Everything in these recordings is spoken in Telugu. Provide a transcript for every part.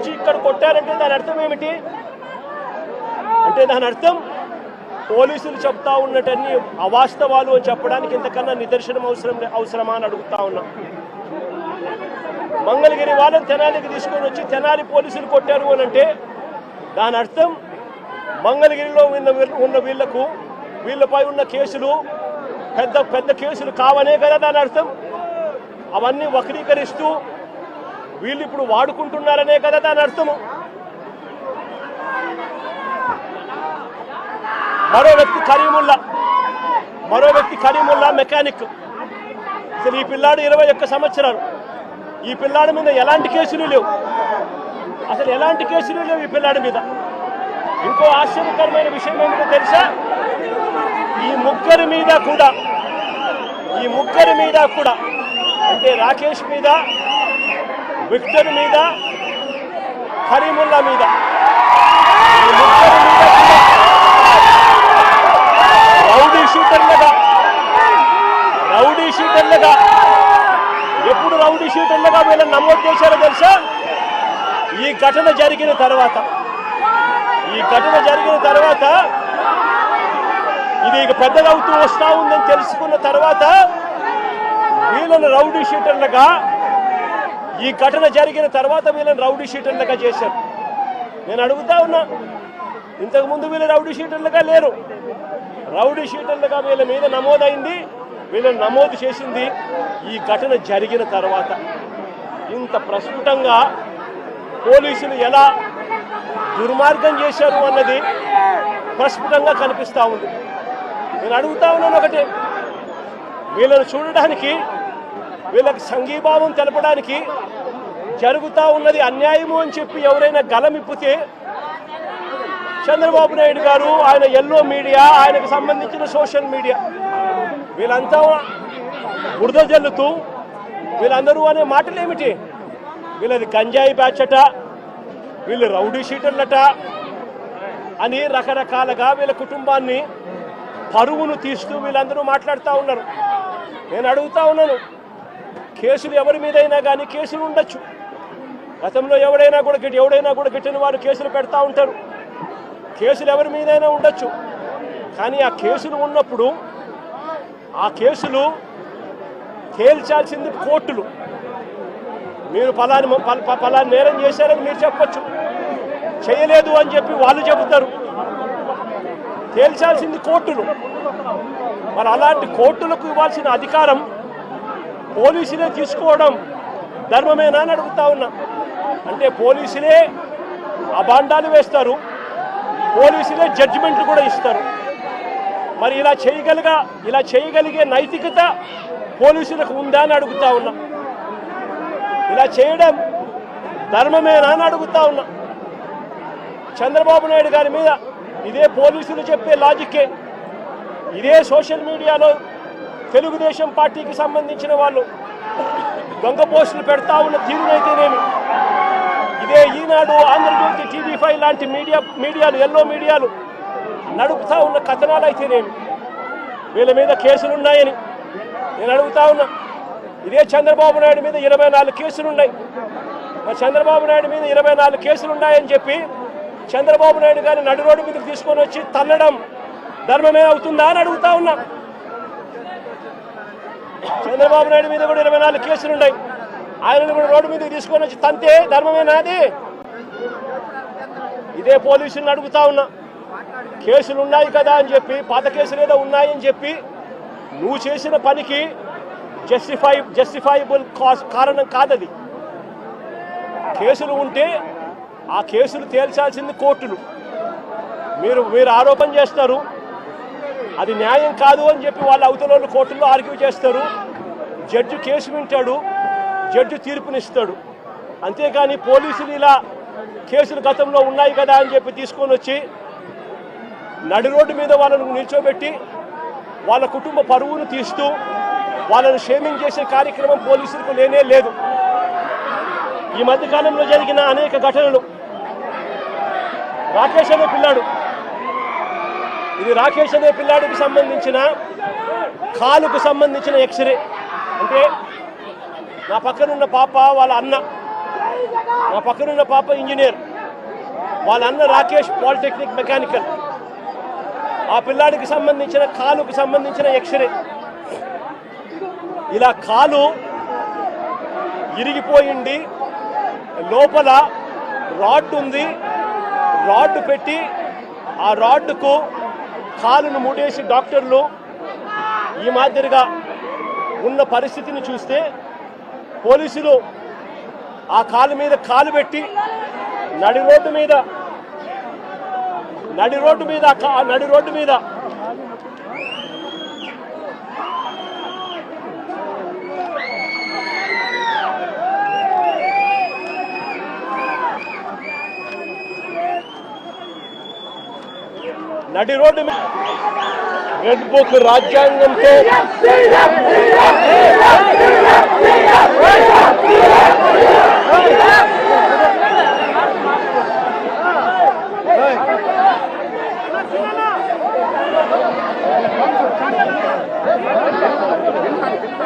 వచ్చి ఇక్కడ కొట్టారంటే దాని అర్థం ఏమిటి? అంటే దాని అర్థం పోలీసులు చెప్తా ఉన్నటన్ని అవాస్తవాలు అని చెప్పడానికి ఇంతకన్నా నిదర్శనం అవసరం అవసరమా అని అడుగుతా ఉన్నా. మంగళగిరి వాళ్ళని తెనాలికి తీసుకొని వచ్చి తెనాలి పోలీసులు కొట్టారు అని అంటే దాని అర్థం మంగళగిరిలో ఉన్న వీళ్ళ- ఉన్న వీళ్ళకు వీళ్ళపై ఉన్న కేసులు పెద్ద పెద్ద కేసులు కావనే కదా దాని అర్థం. అవన్నీ వక్రీకరిస్తూ వీళ్ళు ఇప్పుడు వాడుకుంటున్నారనే కదా దాని అర్థము. మరో వ్యక్తి కరీముల్లా. మరో వ్యక్తి కరీముల్లా మెకానిక్. అసలు ఈ పిల్లాడు ఇరవై ఒక్క సంవత్సరాలు. ఈ పిల్లాడి మీద ఎలాంటి కేసులు లేవు. అసలు ఎలాంటి కేసులు లేవు ఈ పిల్లాడి మీద. ఇంకో ఆశ్చర్యకరమైన విషయం ఏమిటో తెలుసా? ఈ ముగ్గురి మీద కూడా ఈ ముగ్గురి మీద కూడా అంటే రాకేష్ మీద విక్టర్ మీద కరీముల్లా మీద ఈ మీద. రౌడీ షూటర్లుగా రౌడీ షూటర్లుగా. ఎప్పుడు రౌడీ షూటర్లుగా వీళ్ళని నమోదు చేశారో తెలుసా? ఈ ఘటన జరిగిన తర్వాత. ఈ ఘటన జరిగిన తర్వాత ఇది ఇక పెద్దదవుతూ వస్తా ఉందని తెలుసుకున్న తర్వాత వీళ్ళను రౌడీ షూటర్లుగా ఈ ఘటన జరిగిన తర్వాత వీళ్ళని రౌడీ షీటర్లుగా చేశారు. నేను అడుగుతా ఉన్నా ఇంతకుముందు వీళ్ళు రౌడీ షీటర్లుగా లేరు. రౌడీ షీటర్లుగా వీళ్ళ మీద నమోదైంది వీళ్ళని నమోదు చేసింది ఈ ఘటన జరిగిన తర్వాత. ఇంత ప్రస్ఫుటంగా పోలీసులు ఎలా దుర్మార్గం చేశారు అన్నది ప్రస్ఫుటంగా కనిపిస్తూ ఉంది. నేను అడుగుతా ఉన్నాను ఒకటే వీళ్ళని చూడడానికి వీళ్ళకి సంఘీభావం తెలపడానికి జరుగుతూ ఉన్నది అన్యాయము అని చెప్పి ఎవరైనా గలమిప్పితే చంద్రబాబు నాయుడు గారు ఆయన ఎల్లో మీడియా ఆయనకు సంబంధించిన సోషల్ మీడియా వీళ్ళంతా బురద జల్లుతూ వీళ్ళందరూ అనే మాటలు ఏమిటి వీళ్ళది గంజాయి బ్యాచట వీళ్ళు రౌడీ షీటర్లట అని రకరకాలుగా వీళ్ళ కుటుంబాన్ని పరువును తీస్తూ వీళ్ళందరూ మాట్లాడుతూ ఉన్నారు. నేను అడుగుతా ఉన్నాను కేసులు ఎవరి మీదైనా కానీ కేసులు ఉండొచ్చు. గతంలో ఎవడైనా కూడా గిట్ ఎవడైనా కూడా గిట్టిన వారు కేసులు పెడతా ఉంటారు. కేసులు ఎవరి మీదైనా ఉండొచ్చు. కానీ ఆ కేసులు ఉన్నప్పుడు ఆ కేసులు తేల్చాల్సింది కోర్టులు. మీరు పలాని పలాని ప- నేరం చేశారని మీరు చెప్పచ్చు. చేయలేదు అని చెప్పి వాళ్ళు చెబుతారు. తేల్చాల్సింది కోర్టులు. మరి అలాంటి కోర్టులకు ఇవ్వాల్సిన అధికారం పోలీసులే తీసుకోవడం ధర్మమేనా అని అడుగుతా ఉన్నా. అంటే పోలీసులే అబాండాలు వేస్తారు పోలీసులే జడ్జిమెంట్లు కూడా ఇస్తారు. మరి ఇలా చేయగలిగా ఇలా చేయగలిగే నైతికత పోలీసులకు ఉందా అని అడుగుతా ఉన్నా. ఇలా చేయడం ధర్మమేనా అని అడుగుతా ఉన్నా. చంద్రబాబు నాయుడు గారి మీద ఇదే పోలీసులు చెప్పే లాజిక్కే ఇదే సోషల్ మీడియాలో తెలుగుదేశం పార్టీకి సంబంధించిన వాళ్ళు దొంగ పోస్టులు పెడతా ఉన్న తీరునైతేనేమి ఇదే ఈనాడు ఆంధ్రజ్యోతి టీవీ ఫైవ్ లాంటి మీడియా మీడియాలు ఎల్లో మీడియాలు నడుపుతా ఉన్న కథనాలు అయితేనేమి వీళ్ళ మీద కేసులు ఉన్నాయని నేను అడుగుతా ఉన్నా. ఇదే చంద్రబాబు నాయుడు మీద ఇరవై నాలుగు కేసులు ఉన్నాయి మరి చంద్రబాబు నాయుడు మీద ఇరవై నాలుగు కేసులు ఉన్నాయని చెప్పి చంద్రబాబు నాయుడు గారిని నడు రోడ్డు మీదకి తీసుకొని వచ్చి తల్లడం ధర్మమే అవుతుందా అని అడుగుతా ఉన్నా. చంద్రబాబు నాయుడు మీద కూడా ఇరవై నాలుగు కేసులు ఉన్నాయి. ఆయనను కూడా రోడ్డు మీదకి తీసుకొని వచ్చి తంతే ధర్మమే అది ఇదే పోలీసులను అడుగుతా ఉన్నా. కేసులు ఉన్నాయి కదా అని చెప్పి పాత కేసులు ఏదో ఉన్నాయని చెప్పి నువ్వు చేసిన పనికి జస్టిఫై జస్టిఫైబుల్ కాస్ కారణం కాదది. కేసులు ఉంటే ఆ కేసులు తేల్చాల్సింది కోర్టులు. మీరు మీరు ఆరోపణ చేస్తారు అది న్యాయం కాదు అని చెప్పి వాళ్ళ అవతల వాళ్ళు కోర్టుల్లో ఆర్గ్యూ చేస్తారు. జడ్జి కేసు వింటాడు జడ్జి తీర్పునిస్తాడు. అంతేకాని పోలీసులు ఇలా కేసులు గతంలో ఉన్నాయి కదా అని చెప్పి తీసుకొని వచ్చి నడి రోడ్డు మీద వాళ్ళను నిల్చోబెట్టి వాళ్ళ కుటుంబ పరువును తీస్తూ వాళ్ళను షేమింగ్ చేసే కార్యక్రమం పోలీసులకు లేనే లేదు. ఈ మధ్యకాలంలో జరిగిన అనేక ఘటనలు. రాకేష్ అనే పిల్లాడు ఇది రాకేష్ అనే పిల్లాడికి సంబంధించిన కాలుకు సంబంధించిన ఎక్స్రే. అంటే నా పక్కనున్న పాప వాళ్ళ అన్న. నా పక్కనున్న పాప ఇంజనీర్. వాళ్ళ అన్న రాకేష్ పాలిటెక్నిక్ మెకానికల్. ఆ పిల్లాడికి సంబంధించిన కాలుకు సంబంధించిన ఎక్స్రే. ఇలా కాలు ఇరిగిపోయింది. లోపల రాడ్ ఉంది. రాడ్ పెట్టి ఆ రాడ్కు కాలును మూడేసి డాక్టర్లు ఈ మాదిరిగా ఉన్న పరిస్థితిని చూస్తే పోలీసులు ఆ కాలు మీద కాలు పెట్టి నడి రోడ్డు మీద నడి రోడ్డు మీద నడి రోడ్డు మీద నడి రోడ్డు మీద రెడ్ బుక్ రాజ్యాంగంతో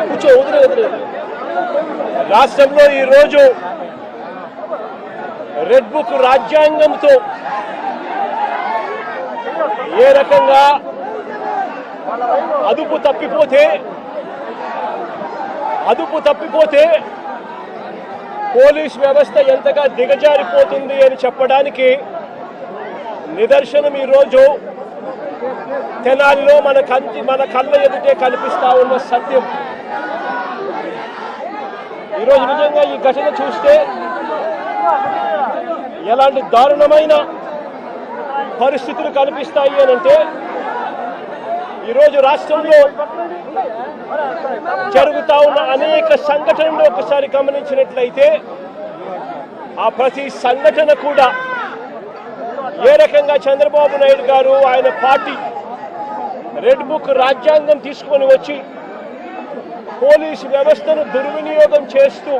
కూర్చో వదిలే వదిలే రాష్ట్రంలో ఈరోజు రెడ్ బుక్ రాజ్యాంగంతో ఏ రకంగా అదుపు తప్పిపోతే అదుపు తప్పిపోతే పోలీస్ వ్యవస్థ ఎంతగా దిగజారిపోతుంది అని చెప్పడానికి నిదర్శనం ఈరోజు తెనాలిలో మన కంటి మన కళ్ళ ఎదుటే కనిపిస్తా ఉన్న సత్యం. ఈరోజు నిజంగా ఈ ఘటన చూస్తే ఎలాంటి దారుణమైన పరిస్థితులు కనిపిస్తాయి అని అంటే ఈరోజు రాష్ట్రంలో జరుగుతా ఉన్న అనేక సంఘటనలు ఒకసారి గమనించినట్లయితే ఆ ప్రతి సంఘటన కూడా ఏ రకంగా చంద్రబాబు నాయుడు గారు ఆయన పార్టీ రెడ్ బుక్ రాజ్యాంగం తీసుకొని వచ్చి పోలీసు వ్యవస్థను దుర్వినియోగం చేస్తూ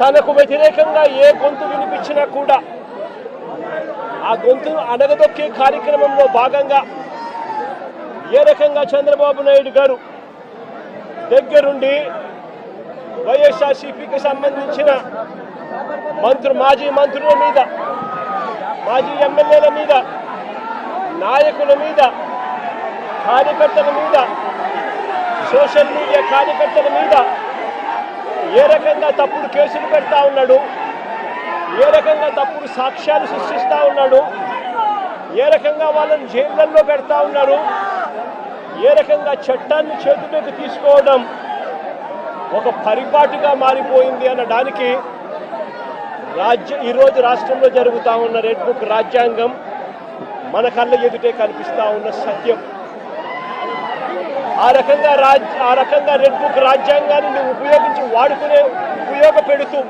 తనకు వ్యతిరేకంగా ఏ గొంతు వినిపించినా కూడా ఆ గొంతును అణగదొక్కే కార్యక్రమంలో భాగంగా ఏ రకంగా చంద్రబాబు నాయుడు గారు దగ్గరుండి వైఎస్ఆర్సీపీకి సంబంధించిన మంత్రు మాజీ మంత్రుల మీద మాజీ ఎమ్మెల్యేల మీద నాయకుల మీద కార్యకర్తల మీద సోషల్ మీడియా కార్యకర్తల మీద ఏ రకంగా తప్పుడు కేసులు పెడతా ఉన్నాడు? ఏ రకంగా తప్పుడు సాక్ష్యాలు సృష్టిస్తూ ఉన్నాడు? ఏ రకంగా వాళ్ళని జైళ్ళల్లో పెడతా ఉన్నారు ఏ రకంగా చట్టాన్ని చేతిలోకి తీసుకోవడం ఒక పరిపాటిగా మారిపోయింది అనడానికి రాజ్య ఈరోజు రాష్ట్రంలో జరుగుతూ ఉన్న రెడ్ బుక్ రాజ్యాంగం మన కళ్ళ ఎదుటే కనిపిస్తూ ఉన్న సత్యం. ఆ రకంగా రాజ్ ఆ రకంగా రెడ్ బుక్ రాజ్యాంగాన్ని ఉపయోగించి వాడుకునే ఉపయోగపెడుతూ